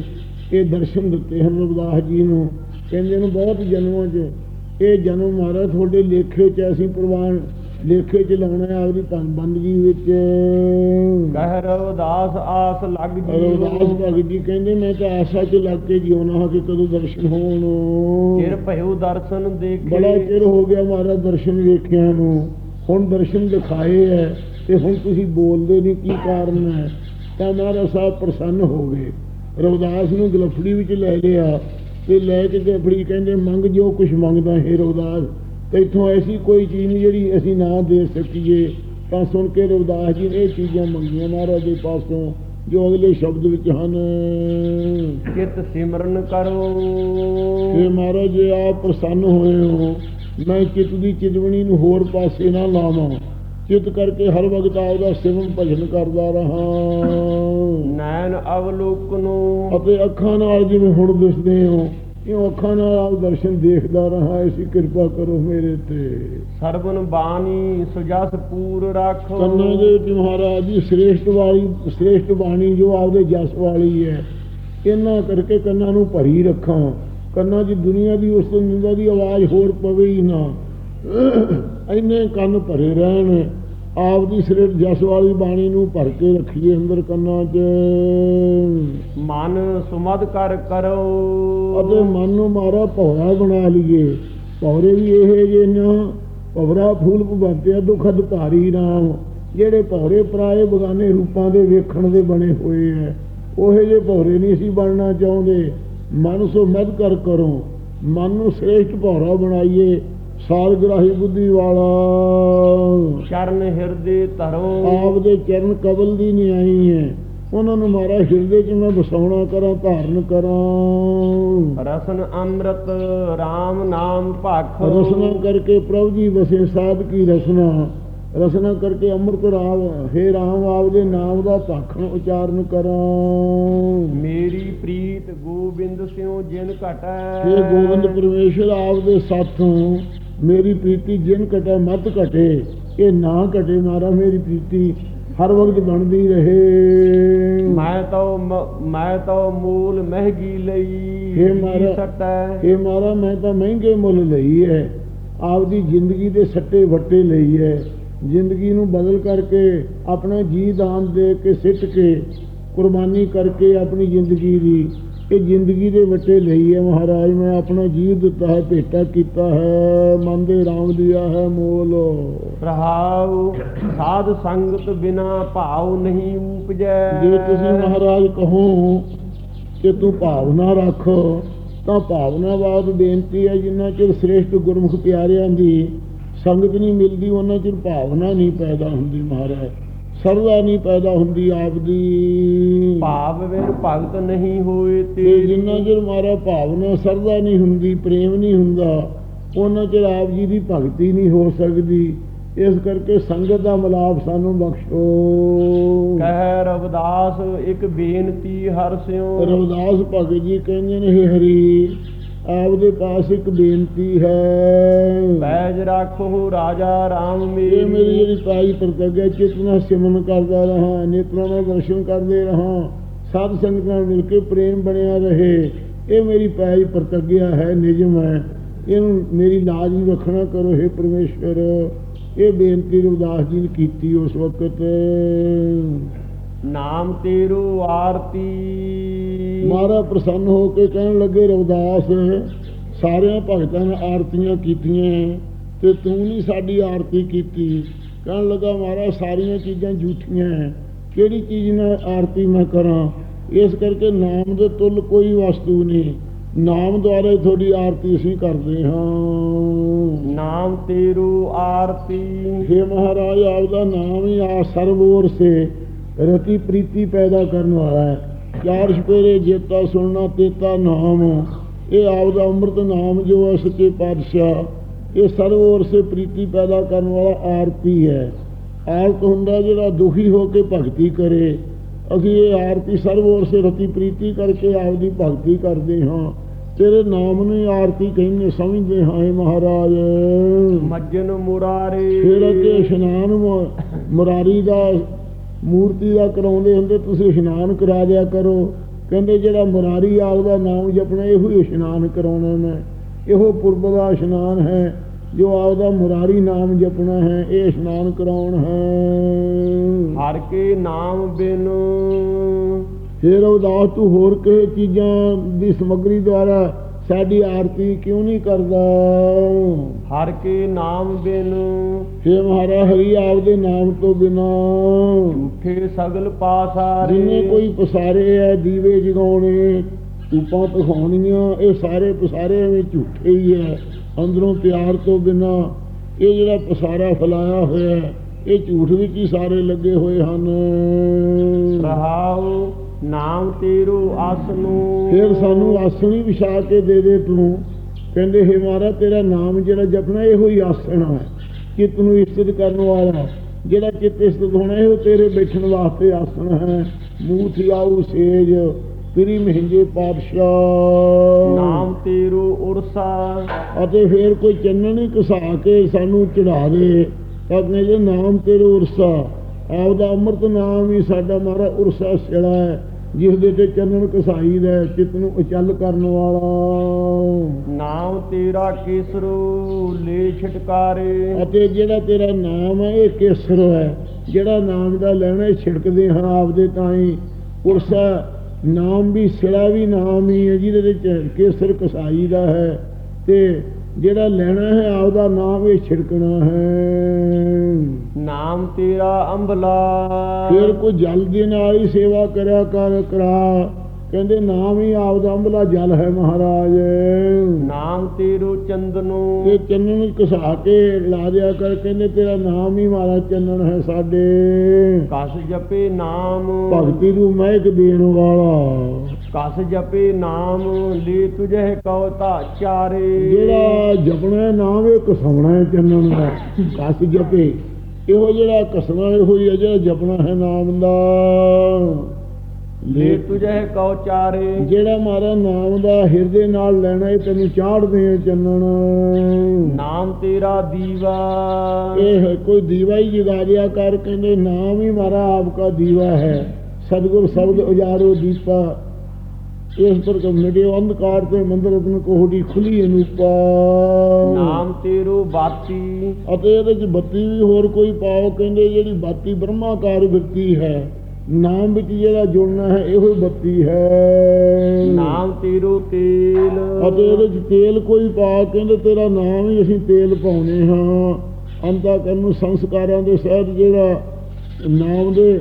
B: ਇਹ ਦਰਸ਼ਨ ਦਿੱਤੇ ਹਨ ਰਵਿਦਾਸ ਜੀ ਨੂੰ। ਕਹਿੰਦੇ ਨੇ ਬਹੁਤ ਜਨਮਾਂ 'ਚ ਇਹ ਜਨਮ ਮਾਰਾ ਤੁਹਾਡੇ ਲੇਖੇ 'ਚ ਅਸੀਂ ਪ੍ਰਵਾਨ ਲੇਖੇ 'ਚ ਲਾਉਣਾ ਹੈ ਆਪਦੀ ਬੰਦਗੀ ਵਿੱਚ।
A: ਕਹਿਰ ਉਦਾਸ ਆਸ ਲਗ
B: ਰਵਿਦਾਸ
A: ਜੀਵ
B: ਭਗਤ ਜੀ ਕਹਿੰਦੇ ਮੈਂ ਤਾਂ ਆਸਾ 'ਚ ਲੱਗ ਕੇ ਜਿਉਣਾ ਹਾਂ ਕਿ ਕਦੋਂ ਦਰਸ਼ਨ ਹੋਣ।
A: ਚਿਰ ਦਰਸ਼ਨ ਦੇਖੇ।
B: ਬੜਾ ਚਿਰ ਹੋ ਗਿਆ ਮਾਰਾ ਦਰਸ਼ਨ ਵੇਖਿਆ ਨੂੰ। ਹੁਣ ਦਰਸ਼ਨ ਦਿਖਾਏ ਹੈ ਤੇ ਹੁਣ ਤੁਸੀਂ ਬੋਲਦੇ ਨਹੀਂ ਕੀ ਕਾਰਨ ਹੈ। ਤਾਂ ਮਹਾਰਾਜ ਸਾਹਿਬ ਪ੍ਰਸੰਨ ਹੋ ਗਏ। ਰਵਿਦਾਸ ਨੂੰ ਗਲਫੜੀ ਵਿੱਚ ਲੈ ਲਿਆ ਤੇ ਲੈ ਕੇ ਗਲਫੜੀ ਕਹਿੰਦੇ ਮੰਗ ਜੋ ਕੁਛ ਮੰਗਦਾ ਹੈ ਰਵਿਦਾਸ। ਤੇ ਇਥੋਂ ਐਸੀ ਕੋਈ ਚੀਜ਼ ਨਹੀਂ ਜਿਹੜੀ ਅਸੀਂ ਨਾ ਦੇ ਸਕੀਏ। ਤਾਂ ਸੁਣ ਕੇ ਰਵਿਦਾਸ ਜੀ ਨੇ ਇਹ ਚੀਜ਼ਾਂ ਮੰਗੀਆਂ ਮਹਾਰਾਜ ਦੇ ਪਾਸੋਂ ਜੋ ਅਗਲੇ ਸ਼ਬਦ ਵਿੱਚ ਹਨ।
A: ਚਿਤ ਸਿਮਰਨ ਕਰੋ।
B: ਕਿ ਮਹਾਰਾਜ ਜੇ ਆਪ ਪ੍ਰਸੰਨ ਹੋਏ ਹੋ। ਮੈਂ ਚਿੱਤ ਦੀ ਚਿਤਵਣੀ ਨੂੰ ਹੋਰ ਪਾਸੇ ਨਾ ਲਾਵਾਂ। ਚਿੱਤ ਕਰਕੇ ਹਰ ਵਕਤ ਆਪਦਾ ਸਿਮਰਨ ਭਜਨ ਕਰਦਾ ਰਹਾ।
A: ਨੈਣ ਅਵਲੋਕਨੋ
B: ਅਤੇ ਅੱਖਾਂ ਨਾਲ ਜਿਵੇਂ ਹੁਣ ਦਿਸਦੇ ਹੋ ਇਉਂ ਅੱਖਾਂ ਨਾਲ ਆਪ ਦਰਸ਼ਨ ਦੇਖਦਾ ਰਹਾ ਐਸੀ ਕਿਰਪਾ ਕਰੋ ਮੇਰੇ ਤੇ।
A: ਸਰਬਨ ਬਾਣੀ ਸੁਜਸ ਪੂਰ ਰਾਖੋ।
B: ਕੰਨਾਂ ਦੇ ਵਿੱਚ ਮਹਾਰਾਜ ਜੀ ਸ੍ਰੇਸ਼ਟ ਵਾਲੀ ਸ੍ਰੇਸ਼ਟ ਬਾਣੀ ਜੋ ਆਪਦੇ ਜਸ ਵਾਲੀ ਹੈ ਇਹਨਾਂ ਕਰਕੇ ਕੰਨਾਂ ਨੂੰ ਭਰੀ ਰੱਖਾਂ। ਕੰਨਾਂ 'ਚ ਦੁਨੀਆ ਦੀ ਉਸ ਤੋਂ ਨਿੰਦਾ ਦੀ ਆਵਾਜ਼ ਹੋਰ ਪਵੇ ਹੀ ਨਾ। ਇੰਨੇ ਕੰਨ ਭਰੇ ਰਹਿਣ ਆਪ ਦੀ ਸ੍ਰੇਸ਼ਟ ਜਸ ਵਾਲੀ ਬਾਣੀ ਨੂੰ ਭਰ ਕੇ ਰੱਖੀਏ ਅੰਦਰ ਕੰਨਾਂ 'ਚ।
A: ਮਨ ਸੁਮਦ ਕਰ ਕਰੋ।
B: ਅਤੇ ਮਨ ਨੂੰ ਮਾਰਾ ਭੌਰਾ ਬਣਾ ਲਈਏ। ਭੌਰੇ ਵੀ ਇਹ ਜੇ ਨਾ ਭਵਰਾ ਫੂਲ ਭਵੰਤਿਆ ਦੁਖਦ ਭਾਰੀ ਨਾਮ ਜਿਹੜੇ ਭੌਰੇ ਪਰਾਏ ਬਗਾਨੇ ਰੂਪਾਂ ਦੇ ਵੇਖਣ ਦੇ ਬਣੇ ਹੋਏ ਐ ਉਹੇ ਜੇ ਭੌਰੇ ਨਹੀਂ ਸੀ ਬਣਨਾ ਚਾਹੁੰਦੇ। ਮਨ ਸੋ ਮਦ ਕਰ ਕਰੋ। ਮਨ ਨੂੰ ਸ੍ਰੇਸ਼ਟ ਭੌਰਾ ਬਣਾਈਏ। ਸਾਰਗ੍ਰਾਹੀ ਬੁੱਧੀ ਵਾਲਾ।
A: ਚਰਨ ਹਿਰਦੇ ਧਰੋ।
B: ਆਪ ਦੇ ਚਰਨ ਕਬਲ ਦੀ ਨਿਆਈ ਹੈ। ਉਹਨਾਂ ਨੂੰ ਮਾਰਾ ਹਿਰਦੇ 'ਚ ਮੈਂ ਵਸਾਉਣਾ ਕਰਾਂ ਧਾਰਨ ਕਰਾਂ।
A: ਰਸਨ ਅੰਮ੍ਰਿਤ RAM ਨਾਮ ਭਖ।
B: ਰਸਨਾ ਕਰਕੇ ਪ੍ਰਭੂ ਜੀ ਵਸੇ ਸਾਧ ਕੀ ਰਸਨਾ? ਰਸਨਾ ਕਰਕੇ ਅੰਮ੍ਰਿਤ ਰਾਮ ਹੈ ਰਾਮ ਆਪ ਦੇ ਨਾਮ ਦਾ ਭਾਖਣ ਉਚਾਰਨ ਕਰਾਂ।
A: ਮੇਰੀ ਪ੍ਰੀਤ ਗੋਬਿੰਦ ਸਿਉ ਜਿਨ ਘਟੈ।
B: हे ਗੋਬਿੰਦ ਪਰਮੇਸ਼ਰ ਆਪ ਦੇ ਸਾਥੋਂ ਮੇਰੀ ਪ੍ਰੀਤੀ ਜਿਨ ਘਟੇ ਮਤ ਘਟੇ ਇਹ ਨਾ ਘਟੇ ਮਾਰਾ ਮੇਰੀ ਪ੍ਰੀਤੀ ਹਰ ਵਕਤ ਬਣਦੀ ਰਹੇ।
A: ਮੈਂ ਤੋ ਮੈਂ ਤੋ ਮੂਲ ਮਹਿਗੀ ਲਈ
B: ਹੇ ਮਹਾਰਾ-
A: ਸਟੈ।
B: ਇਹ ਮਾਰਾ ਮੈਂ ਤਾਂ ਮਹਿੰਗੇ ਮੁੱਲ ਲਈ ਹੈ ਆਪਦੀ ਜ਼ਿੰਦਗੀ ਦੇ ਸੱਟੇ ਵੱਟੇ ਲਈ ਹੈ ਜ਼ਿੰਦਗੀ ਨੂੰ ਬਦਲ ਕਰਕੇ ਆਪਣਾ ਜੀ ਦਾਨ ਦੇ ਕੇ ਸਿੱਟ ਕੇ ਕੁਰਬਾਨੀ ਕਰਕੇ ਆਪਣੀ ਜ਼ਿੰਦਗੀ ਦੀ ਇਹ ਜ਼ਿੰਦਗੀ ਦੇ ਵੱਟੇ ਲਈ ਹੈ ਮਹਾਰਾਜ ਮੈਂ ਆਪਣਾ ਜੀਵ ਦਿੱਤਾ ਹੈ ਭੇਟਾ ਕੀਤਾ ਹੈ। ਮਨ ਦੇ ਰਾਮ ਦਿਆ ਹੈ ਮੋਲ।
A: ਰਹਾਉ ਸਾਧ ਸੰਗਤ ਬਿਨਾ ਭਾਉ ਨਹੀਂ ਉਪਜੈ।
B: ਜੇ ਤੁਸੀਂ ਮਹਾਰਾਜ ਕਹੋ ਕਿ ਤੂੰ ਭਾਵਨਾ ਰੱਖ ਤਾਂ ਭਾਵਨਾਵਾਦ ਬੇਨਤੀ ਹੈ ਜਿੰਨਾ ਚਿਰ ਸ੍ਰੇਸ਼ਟ ਗੁਰਮੁਖ ਪਿਆਰਿਆਂ ਦੀ ਸੰਗਤ ਨਹੀਂ ਮਿਲਦੀ ਉਹਨਾਂ ਚਿਰ ਭਾਵਨਾ ਨਹੀਂ ਪੈਦਾ ਹੁੰਦੀ ਮਹਾਰਾਜ। ਸਰਦਾ ਨਹੀਂ ਪੈਦਾ ਹੁੰਦੀ ਆਪ ਦੀ
A: ਭਾਵ ਵਿਰ ਭਗਤ ਨਹੀਂ ਹੋਏ
B: ਤੇ ਜਿੰਨਾ ਚਿਰ ਮਾਰਾ ਭਾਵਨਾ ਸਰਦਾ ਨਹੀਂ ਹੁੰਦੀ ਪ੍ਰੇਮ ਨਹੀਂ ਹੁੰਦਾ ਉਹਨਾਂ ਚਿਰ ਆਪ ਜੀ ਦੀ ਭਗਤੀ ਨਹੀਂ ਹੋ ਸਕਦੀ। ਇਸ ਕਰਕੇ ਸੰਗਤ ਦਾ ਮਿਲਾਪ ਸਾਨੂੰ ਬਖਸ਼ੋ।
A: ਕਹਿ ਰਵਿਦਾਸ ਇੱਕ ਬੇਨਤੀ ਹਰ ਸਿਉ।
B: ਰਵਿਦਾਸ ਭਗਤ ਜੀ ਕਹਿੰਦੇ ਨੇ ਹੇ ਹਰੀ ਆਪਦੇ ਪਾਸ ਇੱਕ ਬੇਨਤੀ ਹੈ।
A: ਬੈਜ ਰੱਖੋ ਰਾਜਾ
B: ਇਹ ਮੇਰੀ
A: ਮੇਰੀ
B: ਜਿਹੜੀ ਪਾਈ ਪ੍ਰਤੱਗਿਆ ਚਿਤਨਾ ਸਿਮਰਨ ਕਰਦਾ ਰਹਾ ਨੇਤਰਾਂ ਨਾਲ ਦਰਸ਼ਨ ਕਰਦੇ ਰਹਾ ਸਾਧ ਸੰਗਤ ਨਾਲ ਮਿਲ ਕੇ ਪ੍ਰੇਮ ਬਣਿਆ ਰਹੇ। ਇਹ ਮੇਰੀ ਪਾਈ ਪ੍ਰਤੱਗਿਆ ਹੈ ਨਿਜਮ ਹੈ। ਇਹਨੂੰ ਮੇਰੀ ਲਾਜ ਵੀ ਰੱਖਣਾ ਕਰੋ हे ਪਰਮੇਸ਼ਵਰ। ਇਹ ਬੇਨਤੀ ਰਵਿਦਾਸ ਜੀ ਨੇ ਕੀਤੀ ਉਸ ਵਕਤ।
A: ਨਾਮ ਤੇਰੋ ਆਰਤੀ।
B: ਮਹਾਰਾ ਪ੍ਰਸੰਨ ਹੋ ਕੇ ਕਹਿਣ ਲੱਗੇ ਰਵਿਦਾਸ ਸਾਰਿਆਂ ਭਗਤਾਂ ਨੇ ਆਰਤੀਆਂ ਕੀਤੀਆਂ ਤੇ ਤੂੰ ਨਹੀਂ ਸਾਡੀ ਆਰਤੀ ਕੀਤੀ। ਕਹਿਣ ਲੱਗਾ ਮਹਾਰਾ ਸਾਰੀਆਂ ਚੀਜ਼ਾਂ ਝੂਠੀਆਂ ਹੈ ਕਿਹੜੀ ਚੀਜ਼ ਨਾਲ ਆਰਤੀ ਮੈਂ ਕਰਾਂ? ਇਸ ਕਰਕੇ ਨਾਮ ਦੇ ਤੁੱਲ ਕੋਈ ਵਸਤੂ ਨਹੀਂ ਨਾਮ ਦੁਆਰਾ ਤੁਹਾਡੀ ਆਰਤੀ ਅਸੀਂ ਕਰਦੇ ਹਾਂ।
A: ਨਾਮ ਤੇਰੋ ਆਰਤੀ।
B: हे ਮਹਾਰਾਜ ਆਪਦਾ ਨਾਮ ਹੀ ਆ ਸਰਵੋਰ ਸੇ। ਰਤੀ ਪ੍ਰੀਤੀ ਪੈਦਾ ਕਰਨ ਵਾਲਾ ਹੈ। ਚਾਰ ਸਪੇਰੇ ਜੇਤਾ ਸੁਣਨਾ ਤੇਤਾ ਨਾਮ। ਇਹ ਆਪਦਾ ਅੰਮ੍ਰਿਤ ਨਾਮ ਜੋ ਹੈ ਸੱਚੇ ਪਾਤਸ਼ਾਹ ਇਹ ਸਰਵੋਰ ਸੇ ਪ੍ਰੀਤੀ ਪੈਦਾ ਕਰਨ ਵਾਲਾ ਆਰਤੀ ਹੈ। ਆਰਤ ਹੁੰਦਾ ਜਿਹੜਾ ਦੁਖੀ ਹੋ ਕੇ ਭਗਤੀ ਕਰੇ। ਅਸੀਂ ਇਹ ਆਰਤੀ ਸਰਵੋਰ ਸੇ ਰਤੀ ਪ੍ਰੀਤੀ ਕਰਕੇ ਆਪਦੀ ਭਗਤੀ ਕਰਦੇ ਹਾਂ। ਤੇਰੇ ਨਾਮ ਨੂੰ ਆਰਤੀ ਕਹਿੰਦੇ ਸਮਝਦੇ ਹਾਂ ਇਹ ਮਹਾਰਾਜ।
A: ਮੱਜਨ ਮੁਰਾਰੇ।
B: ਫਿਰ ਅੱਗੇ ਇਸ਼ਨਾਨ ਮੁਰਾਰੀ ਦਾ ਮੂਰਤੀ ਦਾ ਕਰਾਉਂਦੇ ਹੁੰਦੇ ਤੁਸੀਂ ਇਸ਼ਨਾਨ ਕਰਾ ਦਿਆ ਕਰੋ। ਕਹਿੰਦੇ ਜਿਹੜਾ ਮੁਰਾਰੀ ਆਪਦਾ ਨਾਮ ਜਪਣਾ ਇਹੋ ਹੀ ਇਸ਼ਨਾਨ ਕਰਾਉਣਾ ਮੈਂ। ਇਹੋ ਪੁਰਬ ਦਾ ਇਸ਼ਨਾਨ ਹੈ ਜੋ ਆਪਦਾ ਮੁਰਾਰੀ ਨਾਮ ਜਪਣਾ ਹੈ ਇਹ ਇਸ਼ਨਾਨ ਕਰਾਉਣ ਹੈ।
A: ਹਰ ਕੇ ਨਾਮ ਬਿਨ।
B: ਫਿਰ ਉਦਾਸ ਤੂੰ ਹੋਰ ਕਿਸੇ ਚੀਜ਼ਾਂ ਦੀ ਸਮੱਗਰੀ ਦੁਆਰਾ ਸਾਡੀ ਆਰਤੀ ਕਿਉਂ ਨਹੀਂ ਕਰਦਾ?
A: ਹਰ ਕੇ ਨਾਮ ਬਿਨ
B: हे ਮਹਾਰਾ ਹਰੀ ਆਪਦੇ ਨਾਮ ਤੋਂ ਬਿਨਾ
A: ਝੂਠੇ ਸਗਲ ਪਾਸਾਰੇ
B: ਜਿੰਨੇ ਕੋਈ ਪਸਾਰੇ ਐ ਦੀਵੇ ਜਗਾਉਣੇ ਧੂਪਾਂ ਪਖਾਉਣੀਆਂ ਇਹ ਸਾਰੇ ਪਸਾਰੇ ਐਵੇਂ ਝੂਠੇ ਹੀ ਐ ਅੰਦਰੋਂ ਪਿਆਰ ਤੋਂ ਬਿਨਾ ਇਹ ਜਿਹੜਾ ਪਸਾਰਾ ਫਲਾਇਆ ਹੋਇਆ ਹੈ, ਇਹ ਝੂਠ ਵਿੱਚ ਹੀ ਸਾਰੇ ਲੱਗੇ ਹੋਏ ਹਨ।
A: ਰਹਾਉ ਨਾਮ ਤੇਰੋ ਆਸਨੂ।
B: ਫਿਰ ਸਾਨੂੰ ਆਸਣ ਹੀ ਵਿਛਾ ਕੇ ਦੇ ਦੇ ਤੂੰ। ਕਹਿੰਦੇ ਹੈ ਮਹਾਰਾ ਤੇਰਾ ਨਾਮ ਜਿਹੜਾ ਜਪਣਾ ਇਹੋ ਹੀ ਆਸਣ ਹੈ ਚਿੱਤ ਨੂੰ ਇਸਤਤ ਕਰਨ ਵਾਲਾ। ਜਿਹੜਾ ਚਿੱਤ ਇਸਤਤ ਹੋਣਾ ਇਹੋ ਤੇਰੇ ਬੈਠਣ ਵਾਸਤੇ ਆਸਣ ਹੈ। ਮੂਥ ਆਉ ਸੇਜ ਪਿਰੀ ਮਹਿੰਜੇ ਪਾਤਸ਼ਾਹ।
A: ਨਾਮ ਤੇਰੋ ਉਰਸਾ।
B: ਅਤੇ ਫਿਰ ਕੋਈ ਚੰਨਣ ਘਸਾ ਕੇ ਸਾਨੂੰ ਚੜਾ ਦੇ। ਤਾਂ ਕਹਿੰਦੇ ਨਾਮ ਤੇਰੇ ਉਰਸਾ ਆਪਦਾ ਅੰਮ੍ਰਿਤ ਨਾਮ ਹੀ ਸਾਡਾ ਮਾਰਾ ਉਰਸਾ ਸਿੜਾ ਹੈ। ਜਿਸ ਦੇ ਤੇ ਚੰਨਣ ਘਸਾਈਦਾ ਹੈ, ਚਿੱਤ ਨੂੰ ਅਚਲ ਕਰਨ ਵਾਲਾ।
A: ਨਾਮ ਤੇਰਾ ਕੇਸਰੋ ਲੈ ਛਟਕਾਰੇ।
B: ਅਤੇ ਜਿਹੜਾ ਤੇਰਾ ਨਾਮ ਹੈ ਇਹ ਕੇਸਰ ਹੈ। ਜਿਹੜਾ ਨਾਮ ਦਾ ਲੈਣਾ ਛਿੜਕਦੇ ਹਾਂ ਆਪਦੇ ਤਾਈਂ। ਉਰਸਾ ਨਾਮ ਵੀ ਸਿੜਾ ਵੀ ਨਾਮ ਹੀ ਹੈ ਜਿਹਦੇ ਵਿੱਚ ਕੇਸਰ ਕਸਾਈ ਦਾ ਹੈ। ਤੇ ਜਿਹੜਾ ਲੈਣਾ ਹੈ ਆਪਦਾ ਨਾਮ ਇਹ ਛਿੜਕਣਾ ਹੈ।
A: ਨਾਮ ਤੇਰਾ ਅੰਬਲਾ।
B: ਫਿਰ ਕੋਈ ਜਲ ਦੇ ਨਾਲ ਹੀ ਸੇਵਾ ਕਰਿਆ ਕਰ ਕਰਾ। ਕਹਿੰਦੇ ਨਾਮ ਹੀ ਆਪਦਾ ਅੰਬਲਾ ਜਲ ਹੈ ਮਹਾਰਾਜ।
A: ਨਾਮ ਤੇਰੋ ਚੰਦਨੋ।
B: ਤੇ ਚੰਨਣ ਨੂੰ ਘਸਾ ਕੇ ਲਾ ਦਿਆ ਕਰ ਕਹਿੰਦੇ ਤੇਰਾ ਨਾਮ ਹੀ ਮਾਰਾ ਚੰਨਣ ਹੈ ਸਾਡੇ।
A: ਕਸ ਜਪੇ ਨਾਮ।
B: ਭਗਤੀ ਨੂੰ ਮਹਿਕ ਦੇਣ ਵਾਲਾ।
A: ਕਸ ਜਪੇ ਨਾਮ ਲੈ ਤੁਝੇ ਕਉਤਾ ਚਾਰੇ।
B: ਜਿਹੜਾ ਜਪਣਾ ਨਾਮ ਇਹ ਕਸਾਉਣਾ ਹੈ ਚੰਨਣ ਦਾ। ਕਸ ਜਪੇ। ਇਹੋ ਜਿਹੜਾ ਕਸਣਾ ਇਹੋ ਹੀ ਹੈ ਜਿਹੜਾ ਜਪਣਾ ਹੈ ਨਾਮ ਦਾ।
A: ਲੈ ਤੁਝੇ ਕਉ ਚਾਰੇ।
B: ਜਿਹੜਾ ਮਾਰਾ ਨਾਮ ਦਾ ਹਿਰਦੇ ਨਾਲ ਲੈਣਾ ਇਹ ਤੈਨੂੰ ਚਾੜਦੇ ਆ ਚੰਨਣ
A: ਨਾਮ ਤੇਰਾ ਦੀਵਾ।
B: ਇਹ ਕੋਈ ਦੀਵਾ ਹੀ ਜਗਾ ਦਿਆ ਕਰ ਕਹਿੰਦੇ ਨਾਮ ਹੀ ਮਾਰਾ ਆਪਕਾ ਦੀਵਾ ਹੈ। ਸਤਿਗੁਰ ਸ਼ਬਦ ਉਜਾਰੋ ਦੀਪਾ। ਇਸ ਪਰ ਕਮੇਟਿਓ ਅੰਧਕਾਰ ਤੇ ਮੰਦਰ ਰਤਨ ਕੋਹੜੀ ਖੁੱਲੀ ਅਨੂਪਾ
A: ਨਾਮ ਤੇਰੋ ਬਾਤੀ।
B: ਅਤੇ ਇਹਦੇ ਚ ਬੱਤੀ ਵੀ ਹੋਰ ਕੋਈ ਪਾਓ ਕਹਿੰਦੇ ਜਿਹੜੀ ਬਾਤੀ ਬ੍ਰਹਮਾਕਾਰ ਬਿਰਤੀ ਹੈ। ਨਾਮ ਵਿੱਚ ਜਿਹੜਾ ਜੁੜਨਾ ਹੈ ਇਹੋ ਹੀ ਬੱਤੀ ਹੈ।
A: ਨਾਮ ਤੇਰੋ ਤੇਲ।
B: ਅਤੇ ਇਹਦੇ ਚ ਤੇਲ ਕੋਈ ਪਾ ਕਹਿੰਦੇ ਤੇਰਾ ਨਾਮ ਹੀ ਅਸੀਂ ਤੇਲ ਪਾਉਨੇ ਹਾਂ। ਅੰਤਾ ਕਰਨ ਸੰਸਕਾਰਾਂ ਦੇ ਸਹਿਤ ਜਿਹੜਾ ਨਾਮ ਦੇ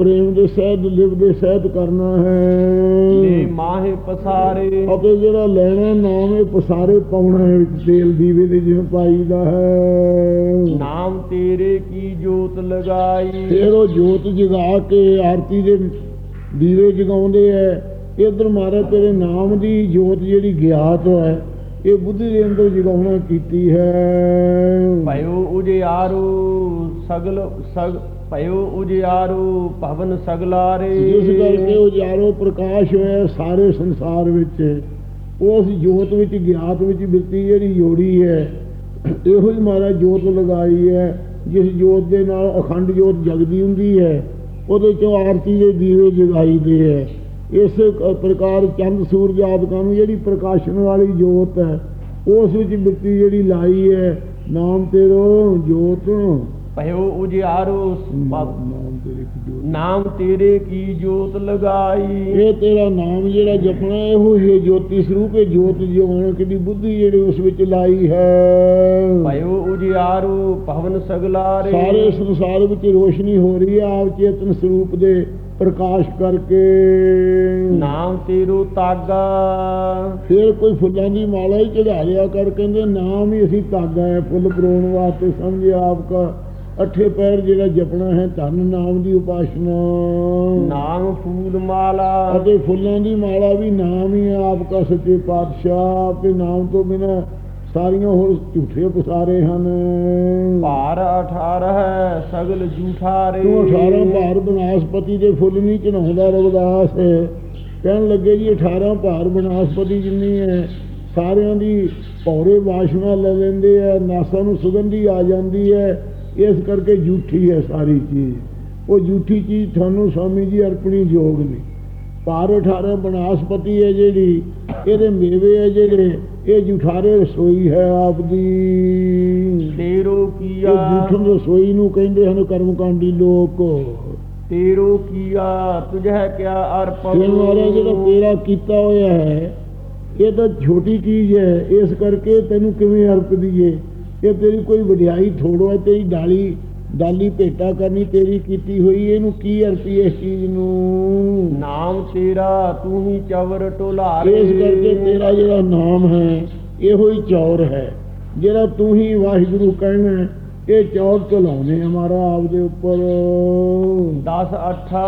B: ਪ੍ਰੇਮ ਦੇ ਸਹਿਤ ਲਿਵ ਦੇ ਸਹਿਤ ਕਰਨਾ
A: ਲੈ
B: ਹੈ
A: ਮਾਹੇ ਪਸਾਰੇ।
B: ਅਤੇ ਜਿਹੜਾ ਲੈਣਾ ਨਾਮ ਇਹ ਪਸਾਰੇ ਪਾਉਣਾ ਹੈ ਵਿੱਚ ਤੇਲ ਦੀਵੇ ਦੇ ਜਿਵੇਂ ਪਾਈਦਾ ਹੈ।
A: ਨਾਮ ਤੇਰੇ ਕੀ ਜੋਤ ਲਗਾਈ?
B: ਫਿਰ ਉਹ ਜੋਤ ਜਗਾ ਕੇ ਆਰਤੀ ਦੇ ਦੀਵੇ ਜਗਾਉਂਦੇ ਐ ਇਧਰ ਮਾਰਾ ਤੇਰੇ ਨਾਮ ਦੀ ਜੋਤ ਜਿਹੜੀ ਗਿਆਤ ਹੈ ਇਹ ਬੁੱਧੀ ਦੇ ਅੰਦਰ ਜਗਾਉਣਾ ਕੀਤੀ ਹੈ।
A: ਭਇਓ ਉਜਿਆਰੋ ਸਗਲ ਸਗ ਭਇਓ ਉਜਿਆਰੋ ਭਵਨ ਸਗਲਾਰੇ।
B: ਜਿਸ ਕਰਕੇ ਉਹ ਪ੍ਰਕਾਸ਼ ਹੋਇਆ ਸਾਰੇ ਸੰਸਾਰ ਵਿੱਚ। ਉਸ ਜੋਤ ਵਿੱਚ, ਗਿਆਤ ਵਿੱਚ ਬਿਰਤੀ ਜਿਹੜੀ ਜੋੜੀ ਹੈ, ਇਹੋ ਹੀ ਮਾਰਾ ਜੋਤ ਲਗਾਈ ਹੈ, ਜਿਸ ਜੋਤ ਦੇ ਨਾਲ ਅਖੰਡ ਜੋਤ ਜਗਦੀ ਹੁੰਦੀ ਹੈ, ਉਹਦੇ ਚੋਂ ਆਰਤੀ ਦੇ ਦੀਵੇ ਜਗਾਈ ਦੇ ਹੈ। ਇਸ ਪ੍ਰਕਾਰ ਚੰਦ ਸੂਰਜ ਆਦਿਕਾਂ ਨੂੰ ਜਿਹੜੀ ਪ੍ਰਕਾਸ਼ਨ ਵਾਲੀ ਜੋਤ ਹੈ, ਉਸ ਵਿੱਚ ਬਿਰਤੀ ਜਿਹੜੀ ਲਾਈ ਹੈ, ਨਾਮ ਤੇਰੋ ਜੋਤ।
A: ਭਇਓ ਉਜਿਆਰੋ
B: ਨਾਮ ਤੇਰੇ ਕੀ ਜੋਤ।
A: ਨਾਮ ਤੇਰੇ ਕੀ ਜੋਤ ਲਗਾਈ?
B: ਇਹ ਤੇਰਾ ਨਾਮ ਜਿਹੜਾ ਜਪਣਾ ਇਹੋ ਹੀ ਜੋਤੀ ਸਰੂਪ। ਹੈ ਜੋਤ ਜਿਉਣ ਕਿਦੀ ਬੁੱਧੀ ਜਿਹੜੀ ਉਸ ਵਿੱਚ ਲਾਈ ਹੈ।
A: ਭਇਓ ਉਜਿਆਰੋ ਭਵਨ ਸਗਲਾਰੇ।
B: ਸਾਰੇ ਸੰਸਾਰ ਵਿੱਚ ਰੋਸ਼ਨੀ ਹੋ ਰਹੀ ਹੈ ਆਪ ਚੇਤਨ ਸਰੂਪ ਦੇ ਪ੍ਰਕਾਸ਼ ਕਰਕੇ।
A: ਨਾਮ ਤੇਰੋ ਤਾਗਾ।
B: ਫਿਰ ਕੋਈ ਫੁੱਲਾਂ ਦੀ ਮਾਲਾ ਹੀ ਚੜਾ ਲਿਆ ਕਰ ਕਹਿੰਦੇ ਨਾਮ ਹੀ ਅਸੀਂ ਤਾਗਾ ਹੈ ਫੁੱਲ ਪਰੋਣ ਵਾਸਤੇ ਸਮਝੇ ਆਪ ਕਾ ਅਠੇ ਪੈਰ ਜਿਹੜਾ ਜਪਣਾ ਹੈ ਧਨ ਨਾਮ ਦੀ ਉਪਾਸਨਾ।
A: ਨਾਮ ਫੂਲ ਮਾਲਾ।
B: ਅਤੇ ਫੁੱਲਾਂ ਦੀ ਮਾਲਾ ਵੀ ਨਾਮ ਹੀ ਹੈ ਆਪ ਕਾ ਸੱਚੇ ਪਾਤਸ਼ਾਹ। ਤੇ ਨਾਮ ਤੋਂ ਬਿਨਾ ਸਾਰੀਆਂ ਹੋਰ ਝੂਠੇ ਪਸਾਰੇ ਹਨ।
A: ਭਾਰ 18 ਹੈ ਸਗਲ ਝੂਠਾਰੇ
B: ਤੂੰ 18 ਭਾਰ ਬਨਾਸਪਤੀ ਦੇ ਫੁੱਲ ਨਹੀਂ ਚੜਾਉਂਦਾ ਰਵਿਦਾਸ। ਕਹਿਣ ਲੱਗੇ ਜੀ 18 ਭਾਰ ਬਨਾਸਪਤੀ ਜਿੰਨੀ ਹੈ ਸਾਰਿਆਂ ਦੀ ਭੌਰੇ ਵਾਸ਼ਨਾ ਲੈ ਲੈਂਦੇ ਆ ਨਾਸਾਂ ਨੂੰ ਸੁਗੰਧੀ ਆ ਜਾਂਦੀ ਹੈ। ਇਸ ਕਰਕੇ ਝੂਠੀ ਹੈ ਸਾਰੀ ਚੀਜ਼। ਉਹ ਝੂਠੀ ਚੀਜ਼ ਤੁਹਾਨੂੰ ਸਵਾਮੀ ਜੀ ਅਰਪਣੀ ਯੋਗ ਨਹੀਂ। ਭਾਰ 18 ਬਨਾਸਪਤੀ ਹੈ ਜਿਹੜੀ ਇਹਦੇ ਮੇਵੇ ਹੈ ਜਿਹੜੇ ਇਹ ਜੁਠਾਰੇ ਰਸੋਈ ਹੈ ਆਪ ਦੀ।
A: ਤੇਰੋ ਕੀਆ।
B: ਜੂਠਨ ਰਸੋਈ ਨੂੰ ਕਹਿੰਦੇ ਹਨ ਕਰਮਕਾਂਡੀ ਲੋਕ।
A: ਤੇਰੋ ਕੀਆ ਤੁਝੇ ਕਿਆ ਅਰਪਣ।
B: ਇਹ ਮਾਰਾ ਜਿਹੜਾ ਤੇਰਾ ਕੀਤਾ ਹੋਇਆ ਹੈ ਇਹ ਤਾਂ ਛੋਟੀ ਚੀਜ਼ ਹੈ ਇਸ ਕਰਕੇ ਤੈਨੂੰ ਕਿਵੇਂ ਅਰਪ ਦਈਏ ਇਹ ਤੇਰੀ ਕੋਈ ਵਡਿਆਈ ਥੋੜੋ ਹੈ ਤੇਰੀ ਡਾਲੀ ਡਾਲੀ ਭੇਟਾ ਕਰਨੀ ਤੇਰੀ ਕੀਤੀ ਹੋਈ ਇਹਨੂੰ ਕੀ ਅਰਪੀ ਇਸ ਚੀਜ਼ ਨੂੰ?
A: ਨਾਮ ਤੇਰਾ ਤੂੰ ਹੀ ਚਵਰ ਢੋਲਾਰੇ।
B: ਇਸ ਕਰਕੇ ਤੇਰਾ ਜਿਹੜਾ ਨਾਮ ਹੈ ਇਹੋ ਹੀ ਚੌਰ ਹੈ ਜਿਹੜਾ ਤੂੰ ਹੀ ਵਾਹਿਗੁਰੂ ਕਹਿਣਾ ਇਹ ਚੌਰ ਚਲਾਉਨੇ ਹਮਾਰਾ ਆਪ ਦੇ ਉੱਪਰ।
A: 10 8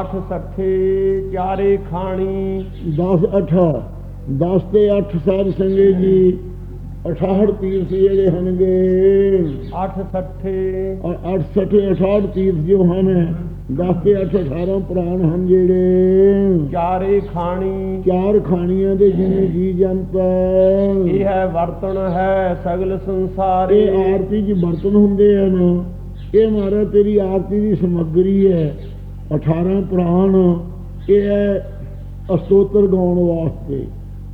A: 8 ਸੱਠੇ ਚਾਰੇ ਖਾਣੀ।
B: 10 8 10 ਤੇ 8 ਸਾਧ ਸੰਗੇ ਜੀ। 68 ਤੀਰਥ ਜਿਹੜੇ ਹਨਗੇ
A: 8 ਸੱਠੇ।
B: ਔਰ 68 68 ਤੀਰਥ ਜੋ ਹਨ। 10 ਤੇ 8 18 ਪ੍ਰਾਣ ਹਨ ਜਿਹੜੇ।
A: ਚਾਰੇ ਖਾਣੀ।
B: ਚਾਰ ਖਾਣੀਆਂ ਦੇ ਜਿਨੇ ਜੀ ਜੰਤ।
A: ਇਹ ਹੈ ਵਰਤਣ ਹੈ ਸਗਲ ਸੰਸਾਰੇ।
B: ਇਹ ਆਰਤੀ ਜੀ ਬਰਤਨ ਹੁੰਦੇ ਹਨ। ਇਹ ਮਾਰਾ ਤੇਰੀ ਆਰਤੀ ਦੀ ਸਮੱਗਰੀ ਹੈ। 18 ਪ੍ਰਾਣ। ਇਹ ਹੈ ਅਸਤੋਤਰ ਗਾਉਣ ਵਾਸਤੇ।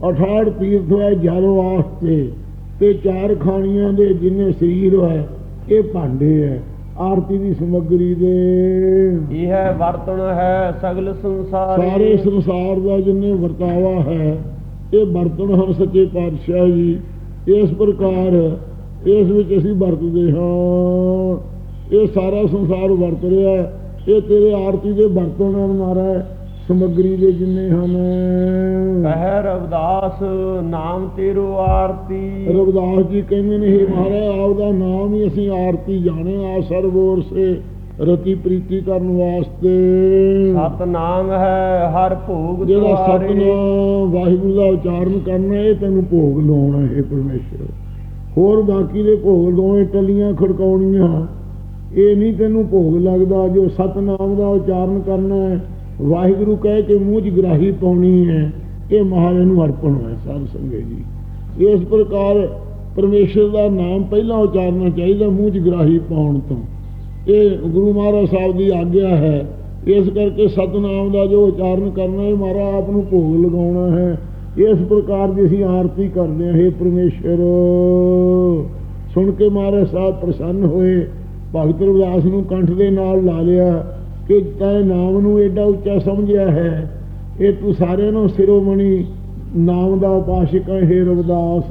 B: 68 ਤੀਰਥ ਹੈ ਜਲ ਵਾਸਤੇ। ਤੇ ਚਾਰ ਖਾਣੀਆਂ ਦੇ ਜਿੰਨੇ ਸਰੀਰ ਹੈ ਇਹ ਭਾਂਡੇ ਹੈ। ਆਰਤੀ ਦੀ ਸਮੱਗਰੀ ਦੇ।
A: ਇਹ ਹੈ ਵਰਤਣ ਹੈ ਸਗਲ ਸੰਸਾਰੇ।
B: ਸਾਰੇ ਸੰਸਾਰ ਦਾ ਜਿੰਨੇ ਵਰਤਾਵਾ ਹੈ ਇਹ ਬਰਤਨ ਹਨ ਸੱਚੇ ਪਾਤਸ਼ਾਹ ਜੀ। ਇਸ ਪ੍ਰਕਾਰ ਇਸ ਵਿੱਚ ਅਸੀਂ ਵਰਤਦੇ ਹਾਂ। ਇਹ ਸਾਰਾ ਸੰਸਾਰ ਵਰਤ ਰਿਹਾ ਹੈ। ਇਹ ਤੇਰੇ ਆਰਤੀ ਦੇ ਬਰਤਨ ਹਨ ਮਹਾਰਾਜ ਸਮੱਗਰੀ ਦੇ ਜਿੰਨੇ ਹਨ।
A: ਕਹਿ ਰਵਿਦਾਸ ਨਾਮ ਤੇਰੋ ਆਰਤੀ।
B: ਰਵਿਦਾਸ ਜੀ ਕਹਿੰਦੇ ਨੇ ਇਹ ਮਹਾਰਾਜ ਆਪ ਦਾ ਨਾਮ ਹੀ ਅਸੀਂ ਆਰਤੀ ਜਾਣੇ ਆ ਸਰਵੋਰ ਸੇ ਰਤੀ ਪ੍ਰੀਤੀ ਕਰਨ ਵਾਸਤੇ।
A: ਸਤ ਨਾਮ ਹੈ ਹਰ ਭੋਗ
B: ਜਿਹੜਾ
A: ਤੁਹਾਰੇ
B: ਸਤਨਾਮ ਵਾਹਿਗੁਰੂ ਦਾ ਉਚਾਰਨ ਕਰਨਾ ਇਹ ਤੈਨੂੰ ਭੋਗ ਲਾਉਣਾ ਹੈ ਪਰਮੇਸ਼ਰ। ਹੋਰ ਬਾਕੀ ਦੇ ਭੋਗ ਲਾਉਣੇ ਟੱਲੀਆਂ ਖੜਕਾਉਣੀਆਂ। ਇਹ ਨਹੀਂ ਤੈਨੂੰ ਭੋਗ ਲੱਗਦਾ ਜੋ ਸਤਨਾਮ ਦਾ ਉਚਾਰਨ ਕਰਨਾ ਹੈ। ਵਾਹਿਗੁਰੂ ਕਹਿ ਕੇ ਮੂੰਹ 'ਚ ਗਰਾਹੀ ਪਾਉਣੀ ਹੈ ਇਹ ਮਹਾਰਾਜ ਨੂੰ ਅਰਪਣ ਹੈ ਸਾਧ ਸੰਗਤ ਜੀ। ਇਸ ਪ੍ਰਕਾਰ ਪਰਮੇਸ਼ਰ ਦਾ ਨਾਮ ਪਹਿਲਾਂ ਉਚਾਰਨਾ ਚਾਹੀਦਾ ਮੂੰਹ 'ਚ ਗਰਾਹੀ ਪਾਉਣ ਤੋਂ। ਇਹ ਗੁਰੂ ਮਹਾਰਾਜ ਸਾਹਿਬ ਦੀ ਆਗਿਆ ਹੈ। ਇਸ ਕਰਕੇ ਸਤਨਾਮ ਦਾ ਜੋ ਉਚਾਰਨ ਕਰਨਾ ਹੈ, ਮਹਾਰਾਜ ਆਪ ਨੂੰ ਭੋਗ ਲਗਾਉਣਾ ਹੈ। ਇਸ ਪ੍ਰਕਾਰ ਦੀ ਅਸੀਂ ਆਰਤੀ ਕਰਦੇ ਹਾਂ हे ਪਰਮੇਸ਼ਰ। ਸੁਣ ਕੇ ਮਹਾਰਾਜ ਸਾਹਿਬ ਪ੍ਰਸੰਨ ਹੋਏ, ਭਗਤ ਰਵਿਦਾਸ ਨੂੰ ਕੰਠ ਦੇ ਨਾਲ ਲਾ ਲਿਆ। ਕਿ ਤੈ ਨਾਮ ਨੂੰ ਐਡਾ ਉੱਚਾ ਸਮਝਿਆ ਹੈ। ਇਹ ਤੂੰ ਸਾਰਿਆਂ ਨੂੰ ਸਿਰੋਮਣੀ ਨਾਮ ਦਾ ਉਪਾਸ਼ਕ ਹੈ ਰਵਦਾਸ।